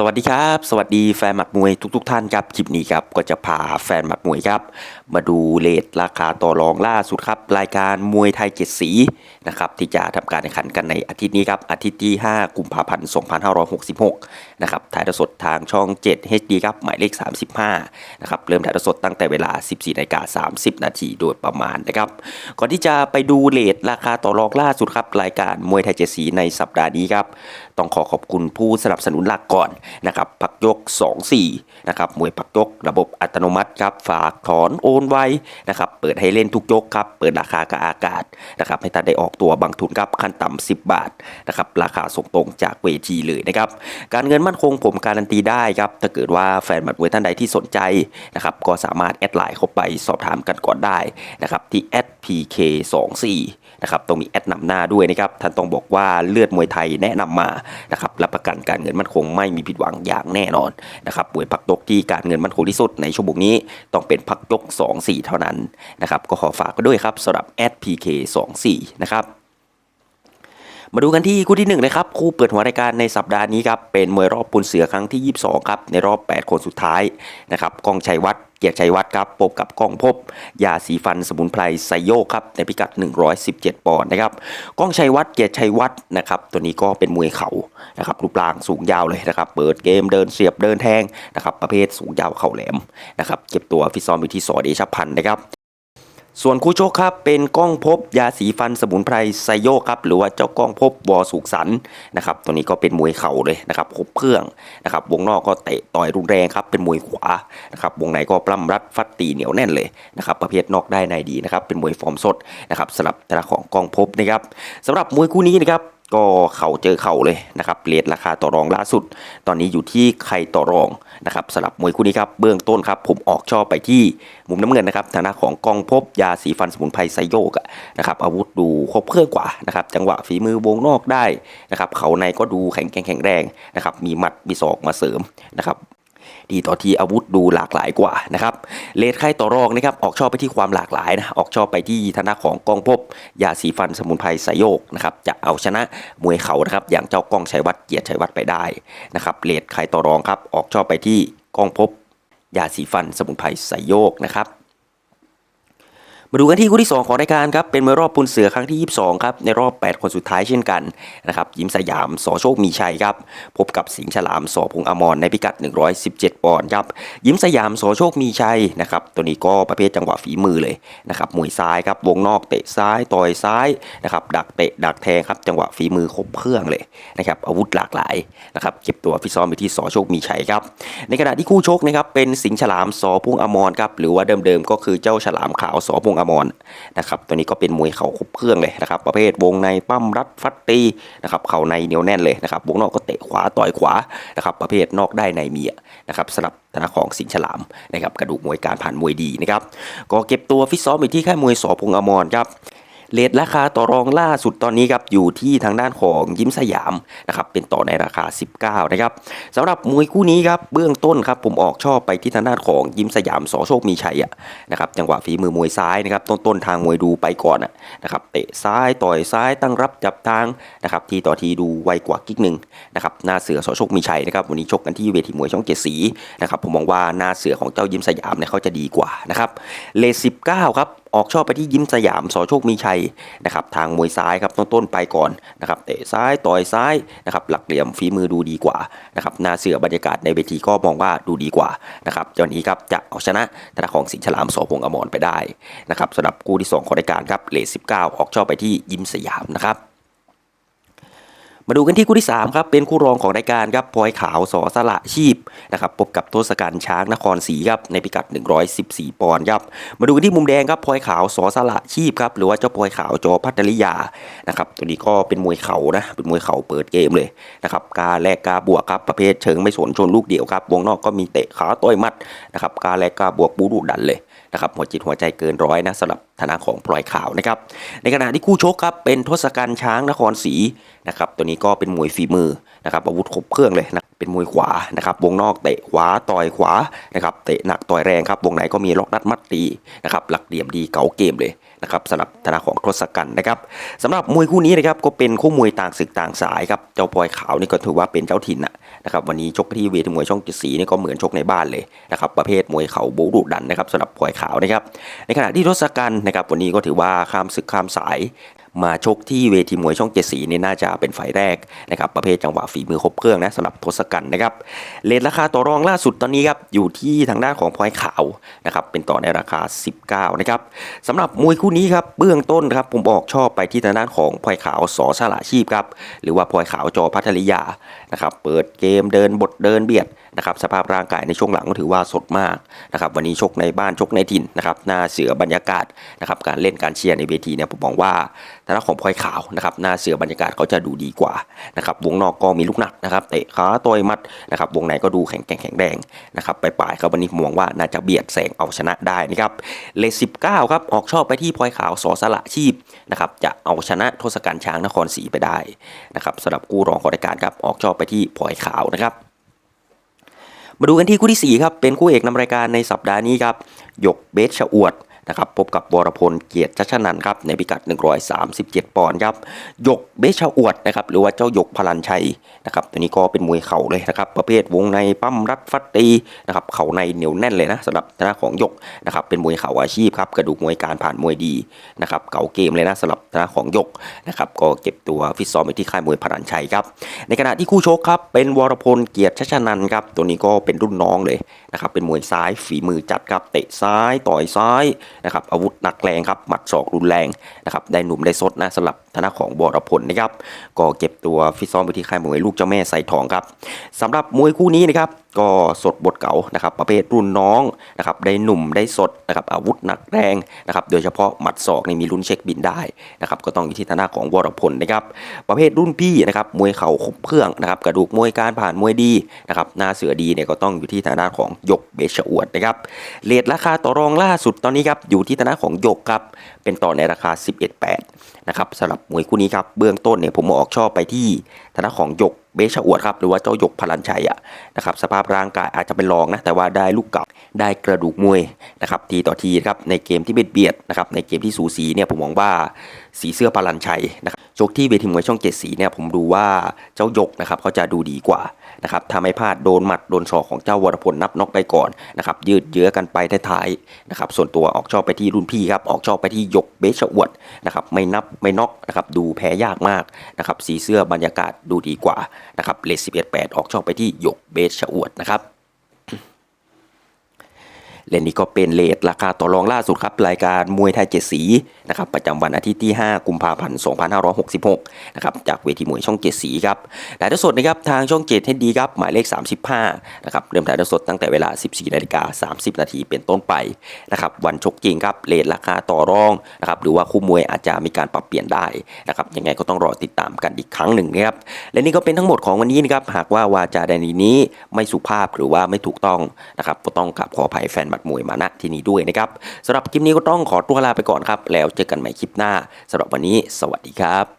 สวัสดีครับ สวัสดีแฟนหมัดมวยทุกๆทท่านครับ คลิปนี้ครับก็จะพาแฟนหมัดมวยครับ มาดูเลทราคาต่อรองล่าสุดครับ รายการมวยไทยเจ็ดสีนะครับที่จะทำการแข่งขันกันในอาทิตย์นี้ครับ อาทิตย์ที่ 5 กุมภาพันธ์ 2566 นะครับถ่ายทอดสดทางช่อง 7 HD ครับ หมายเลข 35 นะครับ เริ่มถ่ายทอดสดตั้งแต่เวลา 14นาฬิกา30 นาทีโดยประมาณนะครับ ก่อนที่จะไปดูเลทราคาต่อรองล่าสุดครับรายการมวยไทยเจ็ดสีในสัปดาห์นี้ครับต้องขอขอบคุณผู้สนับสนุนหลักก่อนนะครับพักยก 2-4นะครับมวยพักยกระบบอัตโนมัติครับฝากถอนโอนไวนะครับเปิดให้เล่นทุกยกครับเปิดราคากับอากาศนะครับให้ท่านได้ออกตัวบางทุนครับขั้นต่ำ10 บาทนะครับราคาส่งตรงจากเวทีเลยนะครับการเงินมั่นคงผมการันตีได้ครับถ้าเกิดว่าแฟนบัตรมวยท่านใดที่สนใจนะครับก็สามารถแอดไลน์เข้าไปสอบถามกันก่อนได้นะครับที่ @pk24 นะครับต้องมีแอดนำหน้าด้วยนะครับท่านต้องบอกว่าเลือดมวยไทยแนะนำมานะครับรับประกันการเงินมั่นคงไม่มีผิดหวังอย่างแน่นอนนะครับมวยพักยกที่การเงินมั่นคงที่สุดในชั่วโมงนี้ต้องเป็นพักยก 2-4 เท่านั้นนะครับก็ขอฝากก็ด้วยครับสำหรับแอด @pk24 นะครับมาดูกันที่คู่ที่1นะครับคู่เปิดหัวรายการในสัปดาห์นี้ครับเป็นมวยรอบปูนเสือครั้งที่ 22 ครับในรอบ 8 คนสุดท้ายนะครับกองชัยวัฒน์ เกียรติชัยวัฒน์ครับพบกับกองพบยาสีฟันสมุนไพรไซโยครับในพิกัด 117 ปอนด์นะครับกองชัยวัฒน์เกียรติชัยวัฒน์นะครับตัวนี้ก็เป็นมวยเข่านะครับรูปร่างสูงยาวเลยนะครับเปิดเกมเดินเสียบเดินแทงนะครับประเภทสูงยาวเข่าแหลมนะครับเก็บตัวฟิซ้อมอยู่ที่สอเดชพันธ์นะครับ ส่วนคู่โชคครับเป็นก้องพบยาสีฟันสมุนไพรไซโยครับหรือว่าเจ้าก้องพบวอสุขสันนะครับตัวนี้ก็เป็นมวยเข่าเลยนะครับครบเครื่องนะครับวงนอกก็เตะต่อยรุนแรงครับเป็นมวยขวานะครับวงในก็ปล้ำรัดฟัดตีเหนียวแน่นเลยนะครับประเภทนอกได้ในดีนะครับเป็นมวยฟอร์มสดนะครับสำหรับแต่ละของก้องพบนะครับสำหรับมวยคู่นี้นะครับ ก็เข่าเจอเข่าเลยนะครับเรทราคาต่อรองล่าสุด ตอนนี้อยู่ที่ใครต่อรองนะครับสำหรับมวยคู่นี้ครับเบื้องต้นครับผมออกชอบไปที่มุมน้ำเงินนะครับฐานะของกองพบยาสีฟันสมุนไพรไซโยกะนะครับอาวุธดูครบเครื่องกว่านะครับจังหวะฝีมือวงนอกได้นะครับเขาในก็ดูแข็งแกร่งแข็งแรงนะครับมีหมัดมีศอกมาเสริมนะครับ ดีต่อที่อาวุธดูหลากหลายกว่านะครับเลทไข้ต่อรองนะครับออกชอบไปที่ความหลากหลายนะออกชอบไปที่ฐานะของกองพบยาสีฟันสมุนไพรไซโยกนะครับจะเอาชนะมวยเขานะครับอย่างเจ้ากล้องชัยวัฒน์เกียรติชัยวัฒน์ไปได้นะครับเลทไข้ต่อรองครับออกชอบไปที่กองพบยาสีฟันสมุนไพรไซโยกนะครับ มาดูกันที่คู่ที่ 2 ของรายการครับเป็นมวยรอบปูนเสือครั้งที่ 22 ครับ ในรอบ 8 คนสุดท้ายเช่นกันนะครับยิ้มสยามสอโชคมีชัยครับ พบกับสิงห์ฉลามสอพงษ์อมรในพิกัด 117 ปอนด์ครับ ยิ้มสยามสอโชคมีชัยนะครับตัวนี้ก็ประเภทจังหวะฝีมือเลยนะครับมวยซ้ายครับวงนอกเตะซ้ายต่อยซ้ายนะครับดักเตะดักแทงครับจังหวะฝีมือครบเครื่องเลยนะครับอาวุธหลากหลายนะครับเก็บตัวฟิซ้อมไปที่สอโชคมีชัยครับในขณะที่คู่ชกนะครับเป็นสิงห์ฉลามสอพงษ์อมรครับหรือว่าเดิมๆก็คือเจ้าฉลามขาวสอพงอมรนะครับตัวนี้ก็เป็นมวยเข่าครบเครื่องเลยนะครับ ประเภทวงในปั้มรัดฟัดตีนะครับเข่าในเหนียวแน่นเลยนะครับวงนอกก็เตะขวาต่อยขวานะครับประเภทนอกได้ในเมียนะครับสำหรับธนาของสิงฉลามนะครับกระดูกมวยการผ่านมวยดีนะครับก็เก็บตัวฟิตซ้อมอยู่ที่ค่ายมวยสอพงอมรครับ เลทราคาต่อรองล่าสุดตอนนี้ครับอยู่ที่ทางด้านของยิ้มสยามนะครับเป็นต่อในราคา 19 นะครับสำหรับมวยคู่นี้ครับเบื้องต้นครับผมออกชอบไปที่ทางด้านของยิ้มสยามสอโชคมีชัยอะนะครับจังหวะฝีมือมวยซ้ายนะครับต้นต้นๆทางมวยดูไปก่อนอะนะครับเตะซ้ายต่อยซ้ายตั้งรับจับทางนะครับทีต่อทีดูไวกว่ากิ๊กหนึ่งนะครับหน้าเสือสอโชคมีชัยนะครับวันนี้ชกกันที่เวทีมวยช่องเจ็ดสีนะครับผมมองว่าหน้าเสือของเจ้ายิ้มสยามเนี่ยเขาจะดีกว่านะครับเลทสิบเก้าครับออกชอบไปที่ยิ้มสยามสอโชคมีชัยนะครับทางมวยซ้ายครับต้นๆไปก่อนนะครับเตะซ้ายต่อยซ้ายนะครับหลักเหลี่ยมฝีมือดูดีกว่านะครับหน้าเสือบรรยากาศในเวทีก็มองว่าดูดีกว่านะครับเจ้านี้ครับจะเอาชนะธนาของสิงห์ฉลามสอพงษ์อมรไปได้นะครับสำหรับคู่ที่2ของรายการครับเลทสิบเก้าออกชอบไปที่ยิ้มสยามนะครับ มาดูกันที่คู่ที่3ครับเป็นคู่รองของรายการครับพลอยขาวสอสละชีพนะครับพบกับโทศกัณฐ์ช้างนครศรีครับในพิกัด 114 ปอนด์ครับมาดูกันที่มุมแดงครับพลอยขาวสอสละชีพครับหรือว่าเจ้าพลอยขาวจอพัทริยานะครับตัวนี้ก็เป็นมวยเข่านะเป็นมวยเข่าเปิดเกมเลยนะครับกาแลกกาบวกครับประเภทเชิงไม่สนชนลูกเดียวครับวงนอกก็มีเตะขาต่อยมัดนะครับกาแลกกาบวกบูดุดันเลย นะครับหัวจิตหัวใจเกินร้อยนะสำหรับฐานะของพลอยขาวนะครับในขณะที่คู่ชกครับเป็นทศกัณฐ์ช้างนครศรีนะครับตัวนี้ก็เป็นมวยฝีมือนะครับอาวุธครบเครื่องเลยนะเป็นมวยขวานะครับวงนอกเตะขวาต่อยขวานะครับเตะหนักต่อยแรงครับวงไหนก็มีล็อกนัดมัดตีนะครับหลักเหลี่ยมดีเก่าเกมเลย นะครับสำหรับธนาของทศกัณฐ์นะครับสำหรับมวยคู่นี้นะครับก็เป็นคู่มวยต่างศึกต่างสายครับเจ้าพลอยขาวนี่ก็ถือว่าเป็นเจ้าถิ่นนะครับวันนี้ชกที่เวทีมวยช่องจ็ดสีนี่ก็เหมือนชกในบ้านเลยนะครับประเภทมวยเข่าบูดุดันนะครับสำหรับพลอยขาวนะครับในขณะที่ทศกัณฐ์นะครับวันนี้ก็ถือว่าข้ามศึกข้ามสาย มาชกที่เวทีมวยช่องเจ็ดสีนี่น่าจะเป็นไฟล์แรกนะครับประเภทจังหวะฝีมือครบเครื่องนะสำหรับทศกัณฐ์นะครับเลทราคาต่อรองล่าสุดตอนนี้ครับอยู่ที่ทางด้านของพลอยขาวนะครับเป็นต่อในราคา 19นะครับสำหรับมวยคู่นี้ครับเบื้องต้นครับผมบอกชอบไปที่ทางด้านของพลอยขาวสอสละชีพครับหรือว่าพลอยขาวจอพัทริยานะครับเปิดเกมเดินบทเดินเบียด นะครับสภาพร่างกายในช่วงหลังก็ถือว่าสดมากนะครับวันนี้ชกในบ้านชกในถิ่นนะครับหน้าเสือบรรยากาศนะครับการเล่นการเชียร์ในเวทีเนี่ยผมมองว่าทางด้านของพลอยขาวนะครับหน้าเสือบรรยากาศเขาจะดูดีกว่านะครับวงนอกก็มีลูกหนักนะครับเตะขาต่อยมัดนะครับวงในก็ดูแข็งแกร่งแข็งแรงนะครับไปปลายครับวันนี้ผมมองว่าน่าจะเบียดแสงเอาชนะได้นะครับเลสิบเก้าครับออกชอบไปที่พลอยขาวสอสละชีพนะครับจะเอาชนะทศกัณฐ์ช้างนครศรีไปได้นะครับสำหรับกู้รองของรายการครับออกชอบไปที่พลอยขาวนะครับ มาดูกันที่คู่ที่ 4 ครับ เป็นคู่เอกนำรายการในสัปดาห์นี้ครับหยกเบสชะอวด นะครับพบกับวรพลเกียรติชัชนันครับในพิกัด 137 ปอนด์ครับยกเบชะอวดนะครับหรือว่าเจ้ายกพลันชัยนะครับตัวนี้ก็เป็นมวยเข่าเลยนะครับประเภทวงในปั้มรัดฟัดตีนะครับเข่าในเหนียวแน่นเลยนะสำหรับทางด้าของยกนะครับเป็นมวยเข่าอาชีพครับกระดูกมวยการผ่านมวยดีนะครับเก่าเกมเลยนะสำหรับทางด้าของยกนะครับก็เก็บตัวฟิตซ้อมไปที่ค่ายมวยพลันชัยครับในขณะที่คู่ชกครับเป็นวรพลเกียรติชัชนันครับตัวนี้ก็เป็นรุ่นน้องเลยนะครับเป็นมวยซ้ายฝีมือจัดครับเตะซ้ายต่อยซ้ายนะครับอาวุธหนักแรงครับหมัดศอกรุนแรงนะครับได้หนุ่มได้สดนะสำหรับทนาของบอรพลนะครับก็เก็บตัวฟิตซ้อมไปที่ค่ายมวยลูกเจ้าแม่ใส่ทองครับสำหรับมวยคู่นี้นะครับก็สดบทเก่านะครับ ประเภทรุ่นน้องนะครับได้หนุ่มได้สดนะครับอาวุธหนักแรงนะครับโดยเฉพาะหมัดศอกในมีลุ้นเช็คบินได้นะครับก็ต้องอยู่ที่ทางด้าของวรพลนะครับประเภทรุ่นพี่นะครับมวยเข่าคบเครื่องนะครับกระดูกมวยการผ่านมวยดีนะครับหน้าเสือดีเนี่ยก็ต้องอยู่ที่ทางด้าของหยกเบชอวดนะครับเลทราคาต่อรองล่าสุดตอนนี้ครับอยู่ที่ทางด้าของหยกครับเป็นต่อในราคา 11.8นะครับสำหรับมวยคู่นี้ครับเบื้องต้นเนี่ยผมออกชอบไปที่ทางด้าของหยก เบชอวดครับหรือว่าเจ้าหยกพลันชัยอะนะครับสภาพร่างกายอาจจะเป็นรองนะแต่ว่าได้ลูกเก่า ได้กระดูกมวยนะครับทีต่อทีครับในเกมที่เบียดเบียดนะครับในเกมที่สูสีเนี่ยผมมองว่าสีเสื้อพลันชัยนะครับชกที่เวทีมวยช่องเจ็ดสีเนี่ยผมดูว่าเจ้าหยกนะครับเขาจะดูดีกว่านะครับถ้าไม่พลาดโดนหมัดโดนศอกของเจ้าวรพลนับน็อกไปก่อนนะครับยืดเยื้อกันไปท้ายๆนะครับส่วนตัวออกชอบไปที่รุ่นพี่ครับออกชอบไปที่หยกเบชอวดนะครับไม่นับไม่น็อกนะครับดูแพ้ยากมากนะครับสีเสื้อบรรยากาศดูดีกว่านะครับเลสสิบเอ็ดแปดออกชอบไปที่หยกเบชอวดนะครับ และนี่ก็เป็นเลทราคาต่อรองล่าสุดครับ รายการมวยไทยเจ็ดสีนะครับประจำวันอาทิตย์ที่ 5 กุมภาพันธ์ 2566 นะครับจากเวทีมวยช่องเจ็ดสีครับถ่ายทอดสดนะครับทางช่องเจ็ดให้ดีครับหมายเลข 35 นะครับเริ่มถ่ายทอดสดตั้งแต่เวลา 14นาฬิกา30 นาทีเป็นต้นไปนะครับวันชกจริงครับเลทราคาต่อรองนะครับหรือว่าคู่มวยอาจจะมีการปรับเปลี่ยนได้นะครับยังไงก็ต้องรอติดตามกันอีกครั้งหนึ่งนะครับและนี่ก็เป็นทั้งหมดของวันนี้นะครับหากว่าวาจาใดนนี้ไม่สุภาพหรือว่าไม่ถูกต้องนะครับก็ต้องกราบขออภัยแฟนบัดมวยมาณที่นี้ด้วยนะครับสำหรับคลิปนี้ก็ต้องขอตัวลาไปก่อนครับ แล้วเจอกันใหม่คลิปหน้าสำหรับวันนี้ สวัสดีครับ